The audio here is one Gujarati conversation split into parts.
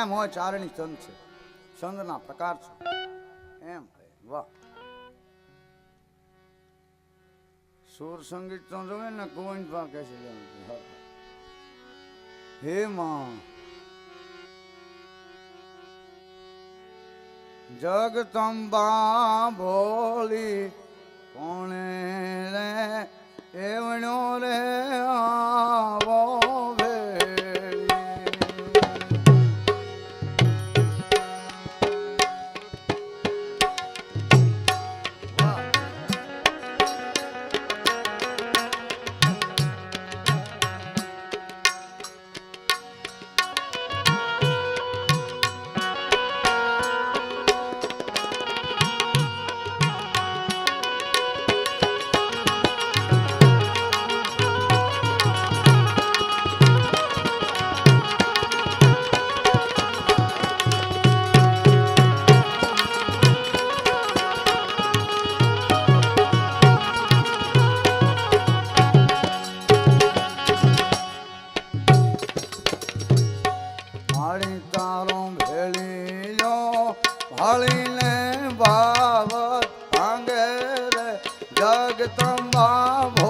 એમ હોય ચારણી છંદ છે. છંદના પ્રકાર છે. એમ વાહ. સુર સંગીત તો જોવે ને, ગોવિંદ પા કે છે હે માં. જગતંબા ભોલી કોણે રે, એવણો રે આવો? bravo.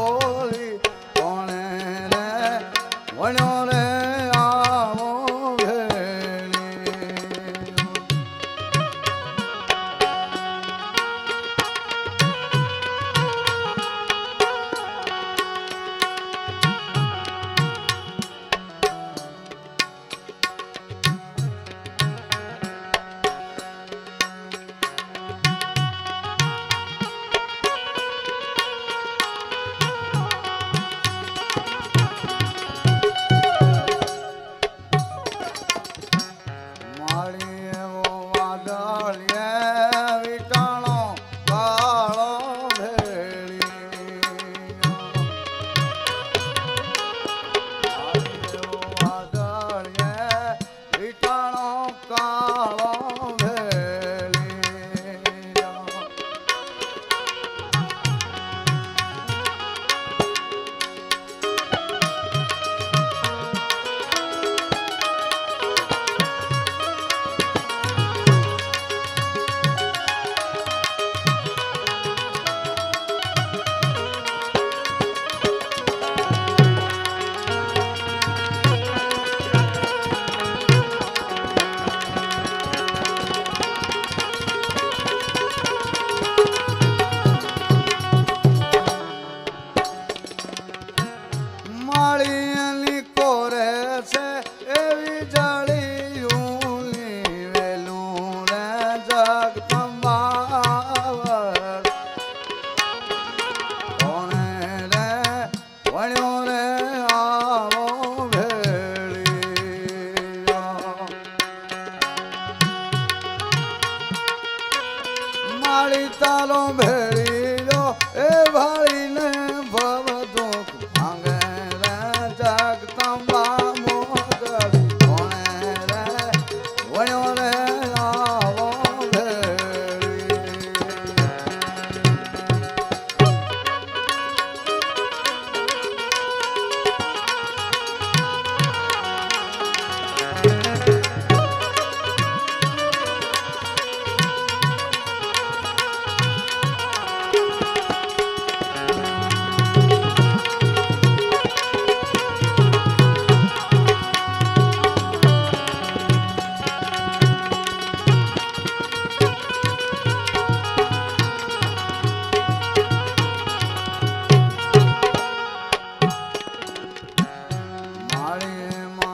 વાળી તારો ભેળીલો એ ભાળી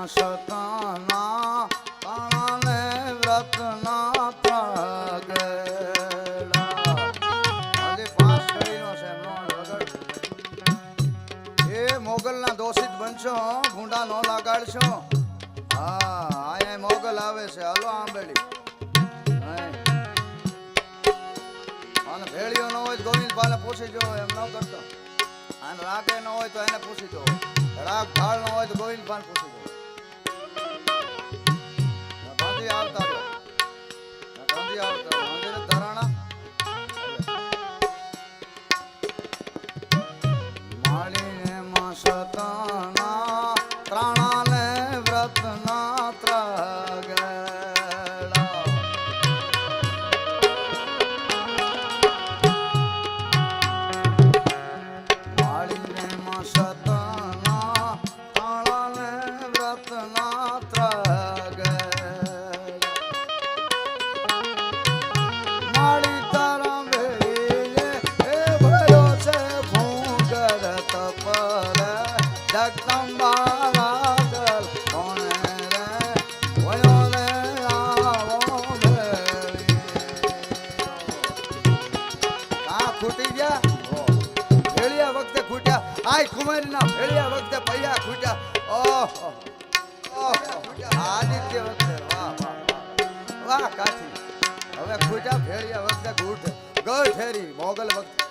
સતાના તાણે વ્રતના આજે પાસ એ મોગલના દોષિત બનશો, ભૂંડા નો લગાડશો. હા અહીંયા મોગલ આવે છે, હલો આંબેડી અને ભેળીઓ ન હોય ગોવિંદભાઈને પૂછી જો એમ ન કરતો. અને રાગે ન હોય તો એને પૂછી જો રાગ ન હોય તો ગોવિંદભાઈને પૂછી જો বাড়ির মশত ભેળિયા વખતે ખૂટ્યા. આય કુમારીના ભેળિયા વખતે પૈયા ખૂટ્યા. આદિત્ય વખતે. વાહ વાહ વાહ. કાઠી. હવે ખૂટ્યા ભેળિયા વખતે ગૂઠ ગઢ ઠેરી, મોગલ વખતે.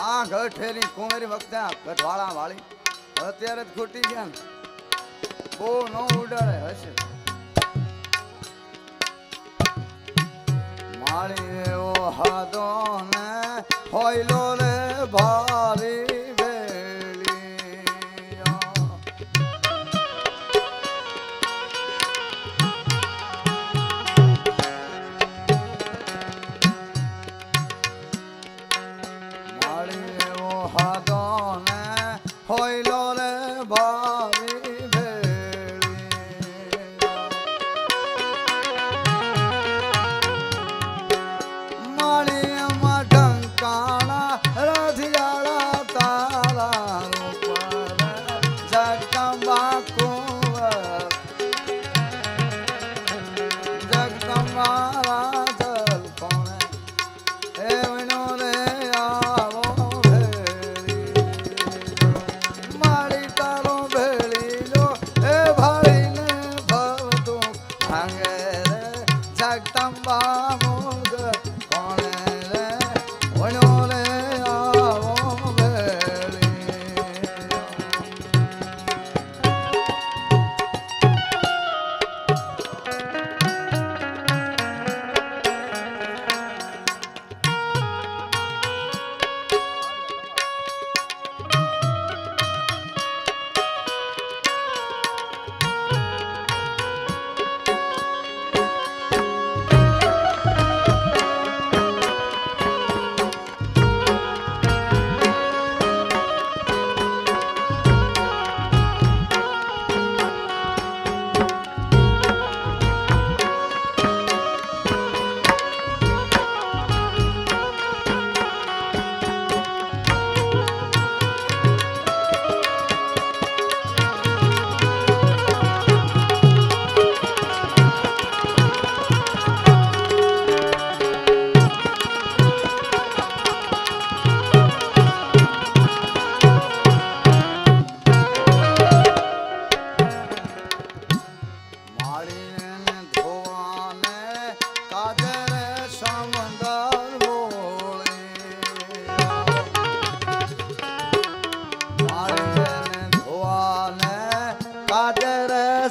આ ગઢ ઠેરી, કુંવરી વખતે આ ગઢવાળા વાળી. અત્યારે જ ખૂટી ગયા ને. બહુ નો ઉડાડે હશે. માળી એવો હાદો ને હોયલો રે ભારી ஜகதம்பாமு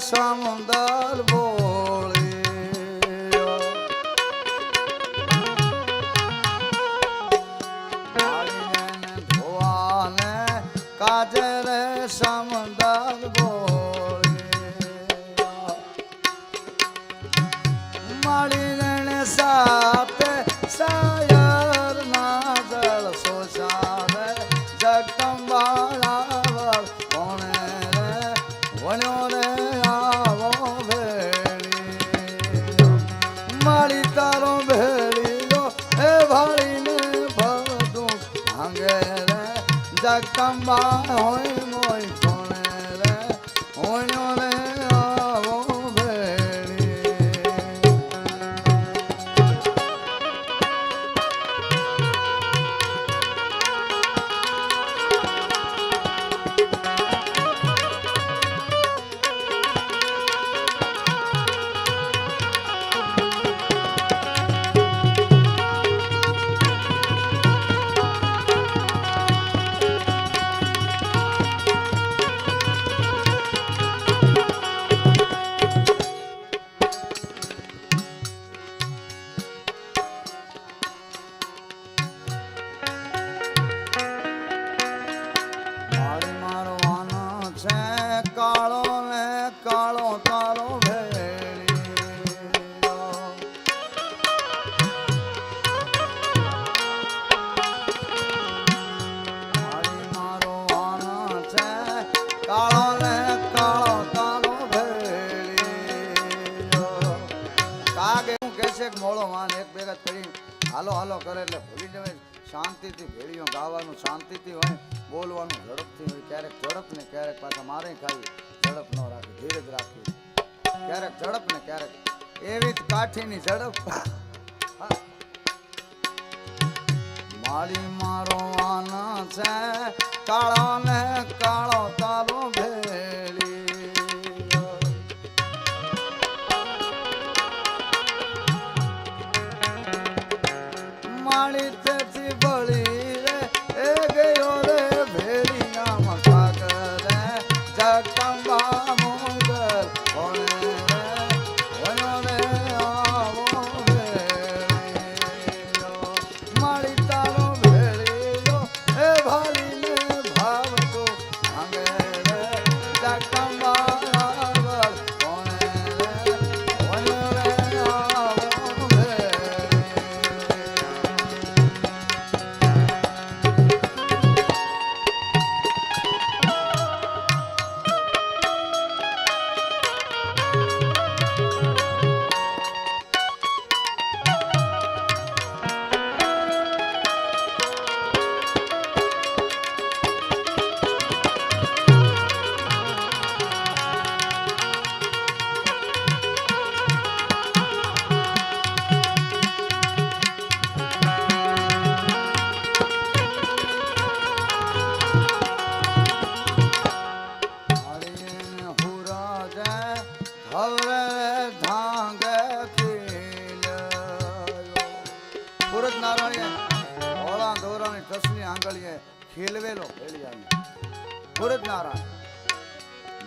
সমুদর જગદંબા હોય હાલો હાલો, કરે એટલે ભૂલી જવાય. શાંતિથી ભેળીઓ, ગાવાનું શાંતિથી હોય, બોલવાનું ઝડપથી હોય. ક્યારેક ઝડપ ને ક્યારેક પાછા મારે ખાવી ઝડપ ન રાખી, ધીરજ રાખવી ક્યારેક ઝડપ ને ક્યારેક એવી જ કાઠીની ઝડપ. માળી મારો આના છે કાળો ને કાળો તારો ભેળી.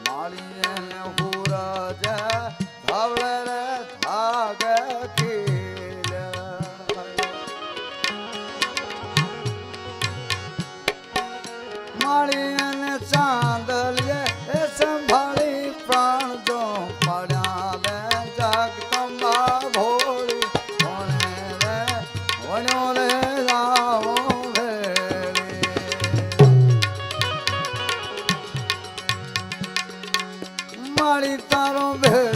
ને હુરાજે ધવરે માળી તારો ભેળીયો